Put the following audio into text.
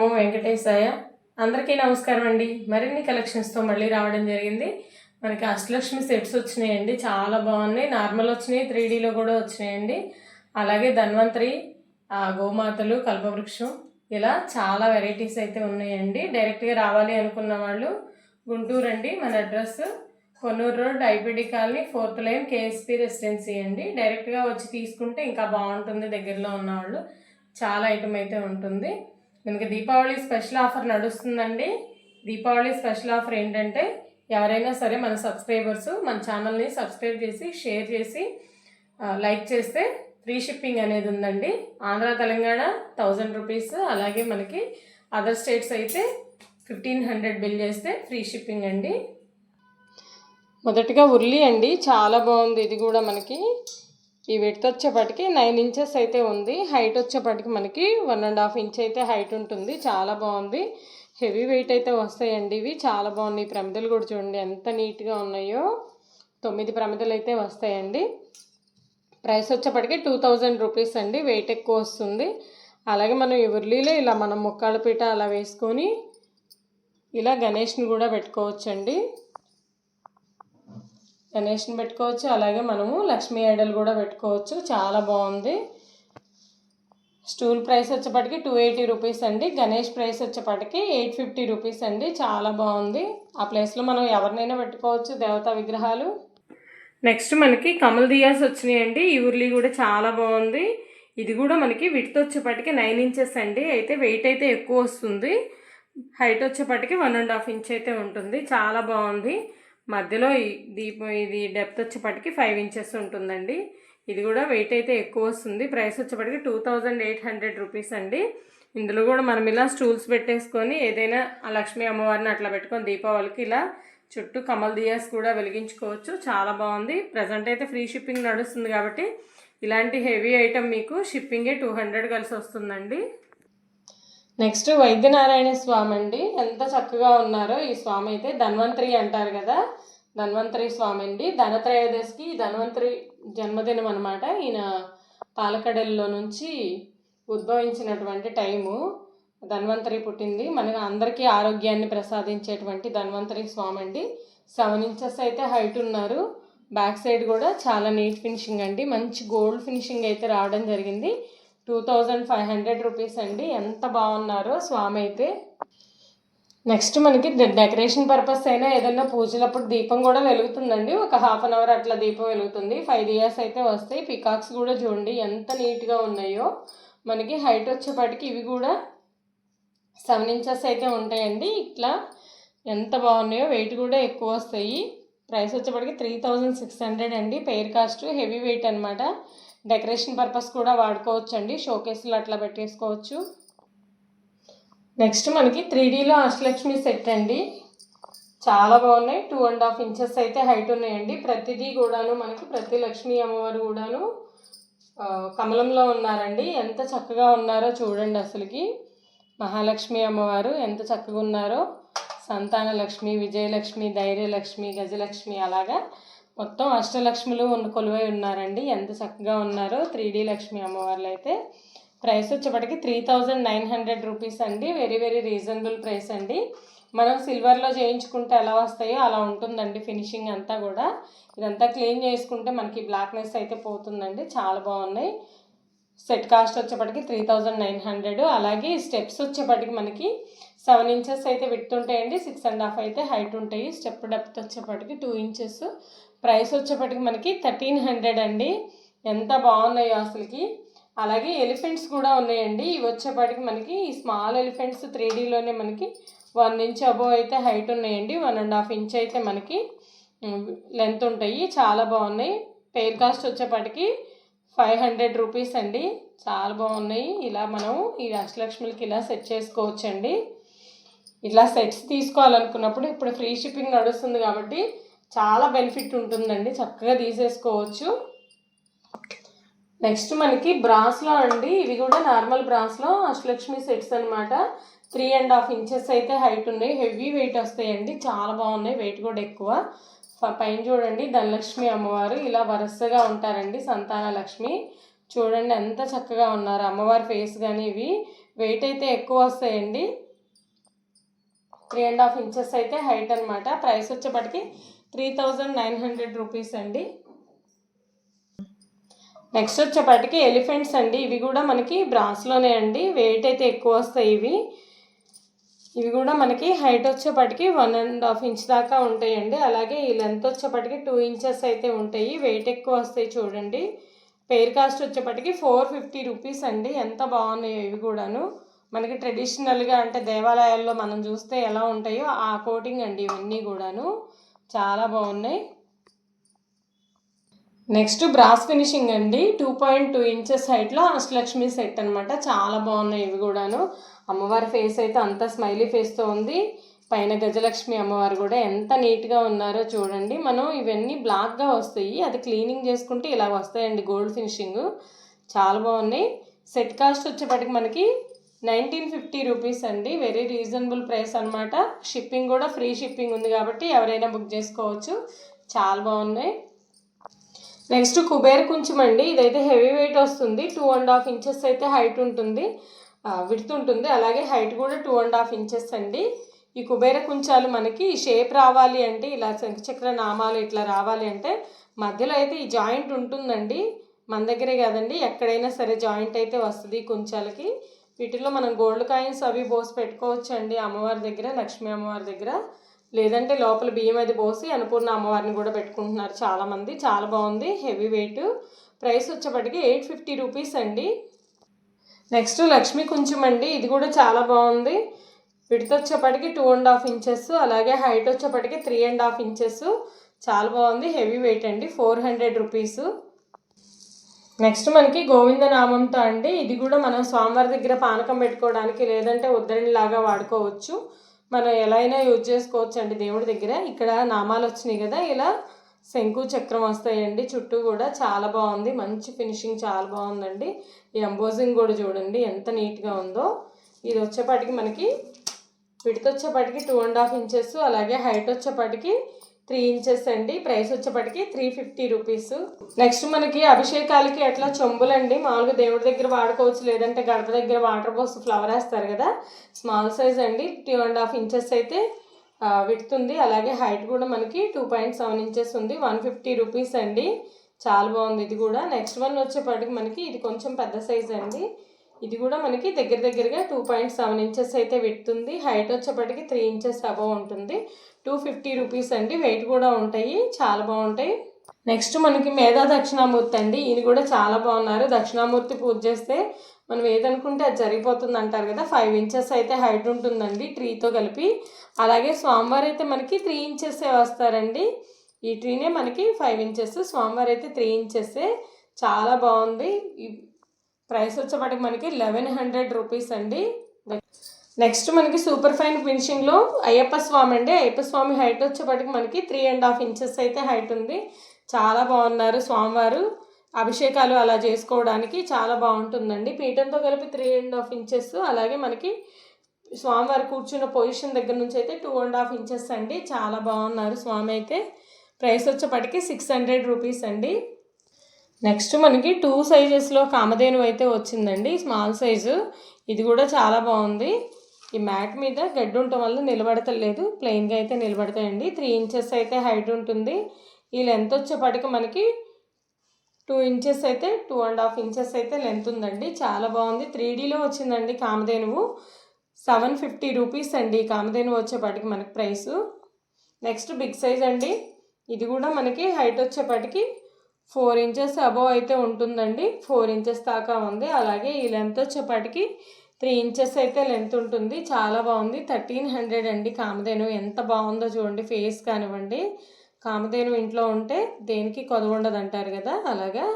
వెంకటేశాయ అందరికీ నమస్కారం అండి. మరిన్ని కలెక్షన్స్తో మళ్ళీ రావడం జరిగింది. మనకి అష్టలక్ష్మి సెట్స్ వచ్చినాయండి. చాలా బాగున్నాయి. నార్మల్ వచ్చినాయి త్రీ డీలో కూడా వచ్చినాయండి. అలాగే ధన్వంతరి ఆ, గోమాతలు కల్పవృక్షం ఇలా చాలా వెరైటీస్ అయితే ఉన్నాయండి. డైరెక్ట్గా రావాలి అనుకున్న వాళ్ళు గుంటూరు అండి. మన address Konnuru road IPD colony fourth line KSP residency అండి. డైరెక్ట్గా వచ్చి తీసుకుంటే ఇంకా బాగుంటుంది దగ్గరలో ఉన్నవాళ్ళు చాలా ఐటమ్ అయితే ఉంటుంది. మనకి దీపావళి స్పెషల్ ఆఫర్ నడుస్తుందండి. దీపావళి స్పెషల్ ఆఫర్ ఏంటంటే ఎవరైనా సరే మన సబ్స్క్రైబర్స్ మన ఛానల్ని సబ్స్క్రైబ్ చేసి షేర్ చేసి లైక్ చేస్తే ఫ్రీ షిప్పింగ్ అనేది ఉందండి. ఆంధ్ర తెలంగాణ థౌజండ్ రూపీస్ అలాగే మనకి అదర్ స్టేట్స్ అయితే ఫిఫ్టీన్ హండ్రెడ్ బిల్ చేస్తే ఫ్రీ షిప్పింగ్ అండి. మొదటిగా ఉర్లి అండి. చాలా బాగుంది. ఇది కూడా మనకి ఈ విడత వచ్చేపటికి నైన్ ఇంచెస్ అయితే ఉంది. హైట్ వచ్చేపటికి మనకి వన్ అండ్ హాఫ్ ఇంచ్ అయితే హైట్ ఉంటుంది. చాలా బాగుంది. హెవీ వెయిట్ అయితే వస్తాయండి ఇవి. చాలా బాగున్నాయి. ప్రమిదలు కూడా చూడండి. ఎంత నీట్గా ఉన్నాయో. తొమ్మిది ప్రమిదలు అయితే వస్తాయండి. ప్రైస్ వచ్చేపటికి టూ థౌజండ్ రూపీస్ అండి. వెయిట్ ఎక్కువ వస్తుంది. అలాగే మనం ఈ ఉర్లీలో ఇలా మనం ముక్కాల పీట అలా వేసుకొని ఇలా గణేష్ని కూడా పెట్టుకోవచ్చండి. గణేష్ని పెట్టుకోవచ్చు. అలాగే మనము లక్ష్మీ ఐడల్ కూడా పెట్టుకోవచ్చు. చాలా బాగుంది. స్టూల్ ప్రైస్ వచ్చేపటికి టూ ఎయిటీ రూపీస్ అండి. గణేష్ ప్రైస్ వచ్చేపటికి ఎయిట్ ఫిఫ్టీ రూపీస్ అండి. చాలా బాగుంది. ఆ ప్లేస్లో మనం ఎవరినైనా పెట్టుకోవచ్చు. దేవతా విగ్రహాలు. నెక్స్ట్ మనకి కమల్ దియాస్ వచ్చినాయండి. ఈ ఉర్లీ కూడా చాలా బాగుంది. ఇది కూడా మనకి విడ్త్ వచ్చేపటికి నైన్ ఇంచెస్ అండి. అయితే వెయిట్ అయితే ఎక్కువ వస్తుంది. హైట్ వచ్చేపటికి వన్ అండ్ హాఫ్ ఇంచ్ అయితే ఉంటుంది. చాలా బాగుంది. మధ్యలో ఈ దీపం ఇది డెప్త్ వచ్చేపటికి ఫైవ్ ఇంచెస్ ఉంటుందండి. ఇది కూడా వెయిట్ అయితే ఎక్కువ వస్తుంది. Price వచ్చేపటికి two thousand eight hundred rupees అండి. ఇందులో కూడా మనం ఇలా స్టూల్స్ పెట్టేసుకొని ఏదైనా ఆ లక్ష్మీ అమ్మవారిని అట్లా పెట్టుకొని దీపావళికి ఇలా చుట్టూ కమల్ దియాస్ కూడా వెలిగించుకోవచ్చు. చాలా బాగుంది. ప్రజెంట్ అయితే ఫ్రీ షిప్పింగ్ నడుస్తుంది కాబట్టి ఇలాంటి హెవీ ఐటమ్ మీకు షిప్పింగే టూ హండ్రెడ్ కలిసి వస్తుందండి. నెక్స్ట్ వైద్యనారాయణ స్వామి అండి. ఎంత చక్కగా ఉన్నారో ఈ స్వామి అయితే ధన్వంతరి అంటారు కదా. ధన్వంతరి స్వామి అండి ధనత్రయోదశికి ధన్వంతరి జన్మదినం అనమాట ఈయన పాలకడల్లో నుంచి ఉద్భవించినటువంటి టైము. ధన్వంతరి పుట్టింది. మనకు అందరికీ ఆరోగ్యాన్ని ప్రసాదించేటువంటి ధన్వంతరి స్వామి అండి సెవెన్ ఇంచెస్ అయితే హైట్ ఉన్నారు. బ్యాక్ సైడ్ కూడా చాలా నీట్ ఫినిషింగ్ అండి. మంచి గోల్డ్ ఫినిషింగ్ అయితే రావడం జరిగింది. Two thousand five hundred rupees అండి. ఎంత బాగున్నారో స్వామి అయితే. నెక్స్ట్ మనకి డె- డెకరేషన్ పర్పస్ అయినా ఏదైనా పూజలప్పుడు దీపం కూడా వెలుగుతుందండి. ఒక హాఫ్ అన్ అవర్ అట్లా దీపం వెలుగుతుంది. ఫైవ్ ఇయర్స్ అయితే వస్తాయి. పికాక్స్ కూడా చూడండి ఎంత నీట్గా ఉన్నాయో. మనకి హైట్ వచ్చేపాటికి ఇవి కూడా సెవెన్ ఇంచెస్ అయితే ఉంటాయండి. ఇట్లా ఎంత బాగున్నాయో వెయిట్ కూడా ఎక్కువ వస్తాయి. ప్రైస్ వచ్చేప్పటికి త్రీ థౌజండ్ సిక్స్ హండ్రెడ్ అండి. పెయిర్ కాస్ట్ హెవీ వెయిట్ అనమాట డెకరేషన్ పర్పస్ కూడా వాడుకోవచ్చు అండి షోకేస్లో అట్లా పెట్టేసుకోవచ్చు. నెక్స్ట్ మనకి త్రీ డీలో అష్టలక్ష్మి సెట్ అండి. చాలా బాగున్నాయి. టూ అండ్ హాఫ్ ఇంచెస్ అయితే హైట్ ఉన్నాయండి. ప్రతిదీ కూడాను మనకి ప్రతి లక్ష్మీ అమ్మవారు కూడాను కమలంలో ఉన్నారండి. ఎంత చక్కగా ఉన్నారో చూడండి అసలుకి. మహాలక్ష్మి అమ్మవారు ఎంత చక్కగా ఉన్నారో. సంతాన లక్ష్మి విజయలక్ష్మి ధైర్యలక్ష్మి గజలక్ష్మి అలాగా మొత్తం అష్టలక్ష్ములు కొలువై ఉన్నారండి. ఎంత చక్కగా ఉన్నారో త్రీ లక్ష్మి అమ్మవార్లు అయితే ప్రైస్ వచ్చేప్పటికి three thousand nine hundred rupees అండి. వెరీ వెరీ రీజనబుల్ ప్రైస్ అండి. మనం సిల్వర్లో చేయించుకుంటే ఎలా వస్తాయో అలా ఉంటుందండి ఫినిషింగ్ అంతా కూడా. ఇదంతా క్లీన్ చేసుకుంటే మనకి బ్లాక్నెస్ అయితే పోతుందండి. చాలా బాగున్నాయి. సెట్ కాస్ట్ వచ్చేప్పటికి త్రీ థౌజండ్ నైన్ హండ్రెడ్. అలాగే స్టెప్స్ వచ్చేప్పటికి మనకి సెవెన్ ఇంచెస్ అయితే విడ్త్ ఉంటాయండి. సిక్స్ అండ్ హాఫ్ అయితే హైట్ ఉంటాయి. స్టెప్ డెప్త్ వచ్చేప్పటికి టూ ఇంచెస్. ప్రైస్ వచ్చేప్పటికి మనకి థర్టీన్ హండ్రెడ్ అండి. ఎంత బాగున్నాయో అసలుకి. అలాగే ఎలిఫెంట్స్ కూడా ఉన్నాయండి. ఇవి వచ్చేపాటికి మనకి ఈ స్మాల్ ఎలిఫెంట్స్ త్రీ డీలోనే మనకి వన్ ఇంచ్ అబోవ్ అయితే హైట్ ఉన్నాయండి. వన్ అండ్ హాఫ్ ఇంచ్ అయితే మనకి లెంత్ ఉంటాయి. చాలా బాగున్నాయి. పెయిర్ కాస్ట్ వచ్చేపాటికి ఫైవ్ హండ్రెడ్ రూపీస్ అండి. చాలా బాగున్నాయి. ఇలా మనం ఈ అష్టలక్ష్మికి ఇలా సెట్ చేసుకోవచ్చండి. ఇలా సెట్స్ తీసుకోవాలనుకున్నప్పుడు ఇప్పుడు ఫ్రీ షిప్పింగ్ నడుస్తుంది కాబట్టి చాలా బెనిఫిట్ ఉంటుందండి. చక్కగా తీసేసుకోవచ్చు. నెక్స్ట్ మనకి బ్రాస్లో అండి. ఇవి కూడా నార్మల్ బ్రాస్లో అష్టలక్ష్మి సెట్స్ అనమాట త్రీ అండ్ హాఫ్ ఇంచెస్ అయితే హైట్ ఉన్నాయి. హెవీ వెయిట్ వస్తాయండి. చాలా బాగున్నాయి. వెయిట్ కూడా ఎక్కువ. పైన చూడండి. ధనలక్ష్మి అమ్మవారు ఇలా వరుసగా ఉంటారండి. సంతాన లక్ష్మి. చూడండి ఎంత చక్కగా ఉన్నారు. అమ్మవారి ఫేస్ కానీ ఇవి. వెయిట్ అయితే ఎక్కువ వస్తాయండి. త్రీ అండ్ హాఫ్ ఇంచెస్ అయితే హైట్ అనమాట ప్రైస్ వచ్చేప్పటికి three thousand nine hundred rupees అండి. నెక్స్ట్ వచ్చేపాటికి ఎలిఫెంట్స్ అండి. ఇవి కూడా మనకి బ్రాస్లోనే అండి. వెయిట్ అయితే ఎక్కువ వస్తాయి ఇవి. ఇవి కూడా మనకి హైట్ వచ్చేపాటికి వన్ అండ్ హాఫ్ ఇంచ్ దాకా ఉంటాయండి. అలాగే ఈ లెంత్ వచ్చేపాటికి టూ ఇంచెస్ అయితే ఉంటాయి. వెయిట్ ఎక్కువ వస్తాయి చూడండి. పేర్ కాస్ట్ వచ్చేప్పటికి ఫోర్ ఫిఫ్టీ రూపీస్ అండి. ఎంత బాగున్నాయో ఇవి కూడాను. మనకి ట్రెడిషనల్గా అంటే దేవాలయాల్లో మనం చూస్తే ఎలా ఉంటాయో ఆ కోటింగ్ అండి ఇవన్నీ కూడాను. చాలా బాగున్నాయి. నెక్స్ట్ బ్రాస్ ఫినిషింగ్ అండి. టూ పాయింట్ టూ ఇంచెస్ హైట్లో అష్టలక్ష్మి సెట్ అనమాట చాలా బాగున్నాయి ఇవి కూడాను. అమ్మవారి ఫేస్ అయితే అంత స్మైలీ ఫేస్తో ఉంది. పైన గజలక్ష్మి అమ్మవారు కూడా ఎంత నీట్గా ఉన్నారో చూడండి. మనం ఇవన్నీ బ్లాక్గా వస్తాయి. అది క్లీనింగ్ చేసుకుంటే ఇలా వస్తాయండి గోల్డ్ ఫినిషింగ్ చాలా బాగున్నాయి. సెట్ కాస్ట్ వచ్చేప్పటికి మనకి నైన్టీన్ ఫిఫ్టీ రూపీస్ అండి. వెరీ రీజనబుల్ ప్రైస్ అనమాట షిప్పింగ్ కూడా ఫ్రీ షిప్పింగ్ ఉంది కాబట్టి ఎవరైనా బుక్ చేసుకోవచ్చు. చాలా బాగున్నాయి. నెక్స్ట్ కుబేర్ కొంచెం అండి ఇదైతే హెవీ వెయిట్ వస్తుంది. టూ అండ్ హాఫ్ ఇంచెస్ అయితే హైట్ ఉంటుంది. విడుతు ఉంటుంది. అలాగే హైట్ కూడా టూ అండ్ హాఫ్ ఇంచెస్ అండి. ఈ కుబేర కుంచాలు మనకి షేప్ రావాలి అంటే ఇలా శంఖచక్ర నామాలు ఇట్లా రావాలి అంటే మధ్యలో అయితే ఈ జాయింట్ ఉంటుందండి. మన దగ్గరే కాదండి. ఎక్కడైనా సరే జాయింట్ అయితే వస్తుంది ఈ కుంచాలకి. వీటిలో మనం గోల్డ్ కాయిన్స్ అవి పోసి పెట్టుకోవచ్చు అండి అమ్మవారి దగ్గర లక్ష్మీ అమ్మవారి దగ్గర. లేదంటే లోపల బియ్యం అది పోసి అన్నపూర్ణ అమ్మవారిని కూడా పెట్టుకుంటున్నారు చాలామంది. చాలా బాగుంది. Heavy weight. ప్రైస్ వచ్చేప్పటికి ఎయిట్ ఫిఫ్టీ రూపీస్ అండి. నెక్స్ట్ లక్ష్మీ కుంచం అండి. ఇది కూడా చాలా బాగుంది. విడత వచ్చేప్పటికి టూ అండ్ హాఫ్ ఇంచెస్. అలాగే హైట్ వచ్చేప్పటికి త్రీ అండ్ హాఫ్ ఇంచెస్. చాలా బాగుంది. హెవీ వెయిట్ అండి. Four hundred rupees. నెక్స్ట్ మనకి గోవింద నామంతో అండి. ఇది కూడా మనం స్వామివారి దగ్గర పానకం పెట్టుకోవడానికి లేదంటే ఉద్దరిణిలాగా వాడుకోవచ్చు. మనం ఎలా అయినా యూజ్ చేసుకోవచ్చు అండి దేవుడి దగ్గర. ఇక్కడ నామాలు వచ్చినాయి కదా ఇలా శంకు చక్రం వస్తాయండి. చుట్టూ కూడా చాలా బాగుంది. మంచి ఫినిషింగ్ చాలా బాగుందండి. ఈ ఎంబోజింగ్ కూడా చూడండి ఎంత నీట్గా ఉందో. ఇది వచ్చేపాటికి మనకి విడత వచ్చేపాటికి టూ అండ్ హాఫ్ ఇంచెస్ అలాగే హైట్ వచ్చేపాటికి త్రీ ఇంచెస్ అండి. ప్రైస్ వచ్చేప్పటికి త్రీ ఫిఫ్టీ రూపీస్. నెక్స్ట్ మనకి అభిషేకాలకి అట్లా చెంబులండి. మామూలుగా దేవుడి దగ్గర వాడుకోవచ్చు. లేదంటే గడప దగ్గర వాటర్ పోసి ఫ్లవర్ వేస్తారు కదా. స్మాల్ సైజ్ అండి. టూ అండ్ హాఫ్ ఇంచెస్ అయితే విడుతుంది అలాగే హైట్ కూడా మనకి టూ పాయింట్ సెవెన్ ఇంచెస్ ఉంది. వన్ ఫిఫ్టీ రూపీస్ అండి. చాలా బాగుంది ఇది కూడా. నెక్స్ట్ వన్ వచ్చేప్పటికి మనకి ఇది కొంచెం పెద్ద సైజ్ అండి. ఇది కూడా మనకి దగ్గర దగ్గరగా టూ పాయింట్ సెవెన్ ఇంచెస్ అయితే విడుతుంది హైట్ వచ్చేప్పటికి త్రీ ఇంచెస్ అబవ్ ఉంటుంది. టూ ఫిఫ్టీ రూపీస్ అండి. వెయిట్ కూడా ఉంటాయి. చాలా బాగుంటాయి. నెక్స్ట్ మనకి మేధా దక్షిణామూర్తి అండి. ఈయన కూడా చాలా బాగున్నారు. దక్షిణామూర్తి పూజ చేస్తే మనం ఏదనుకుంటే అది జరిగిపోతుంది అంటారు కదా. ఫైవ్ ఇంచెస్ అయితే హైట్ ఉంటుందండి ట్రీతో కలిపి. అలాగే స్వామివారు అయితే మనకి త్రీ ఇంచెస్సే వస్తారండి. ఈ ట్రీనే మనకి ఫైవ్ ఇంచెస్ స్వామివారు అయితే త్రీ ఇంచెస్సే చాలా బాగుంది. ప్రైస్ వచ్చేపాటికి మనకి లెవెన్ హండ్రెడ్ రూపీస్ అండి. నెక్స్ట్ మనకి సూపర్ ఫైన్ ఫినిషింగ్లో అయ్యప్ప స్వామి అండి. అయ్యప్ప స్వామి హైట్ వచ్చేపాటికి మనకి త్రీ అండ్ హాఫ్ ఇంచెస్ అయితే హైట్ ఉంది. చాలా బాగున్నారు స్వామివారు. అభిషేకాలు అలా చేసుకోవడానికి చాలా బాగుంటుందండి. పీఠంతో కలిపి త్రీ అండ్ హాఫ్ ఇంచెస్ అలాగే మనకి స్వామివారు కూర్చున్న పొజిషన్ దగ్గర నుంచి అయితే టూ అండ్ హాఫ్ ఇంచెస్ అండి. చాలా బాగున్నారు స్వామి అయితే. ప్రైస్ వచ్చేప్పటికి సిక్స్ హండ్రెడ్ రూపీస్ అండి. నెక్స్ట్ మనకి టూ సైజెస్లో కామధేను అయితే వచ్చిందండి. Small size. ఇది కూడా చాలా బాగుంది. ఈ మ్యాట్ మీద గడ్డి ఉండటం వల్ల నిలబడతలేదు. ప్లెయిన్గా అయితే నిలబడతాయండి. త్రీ ఇంచెస్ అయితే హైట్ ఉంటుంది. ఈ లెంత్ వచ్చేపాటికి మనకి టూ ఇంచెస్ అయితే టూ అండ్ హాఫ్ ఇంచెస్ అయితే లెంత్ ఉందండి. చాలా బాగుంది. త్రీ డీలో వచ్చిందండి కామధేనువు. సెవెన్ ఫిఫ్టీ రూపీస్ అండి కామధేనువు వచ్చేపాటికి మనకి ప్రైసు. నెక్స్ట్ బిగ్ సైజ్ అండి. ఇది కూడా మనకి హైట్ వచ్చేపాటికి ఫోర్ ఇంచెస్ అబవ్ అయితే ఉంటుందండి. ఫోర్ ఇంచెస్ దాకా ఉంది. అలాగే ఈ లెంత్ వచ్చేపాటికి త్రీ ఇంచెస్ అయితే లెంత్ ఉంటుంది. చాలా బాగుంది. థర్టీన్ హండ్రెడ్ అండి కామధేను. ఎంత బాగుందో చూడండి ఫేస్ కానివ్వండి. కామధేను ఇంట్లో ఉంటే దేనికి కొదవ ఉండదు అంటారు కదా. అలాగా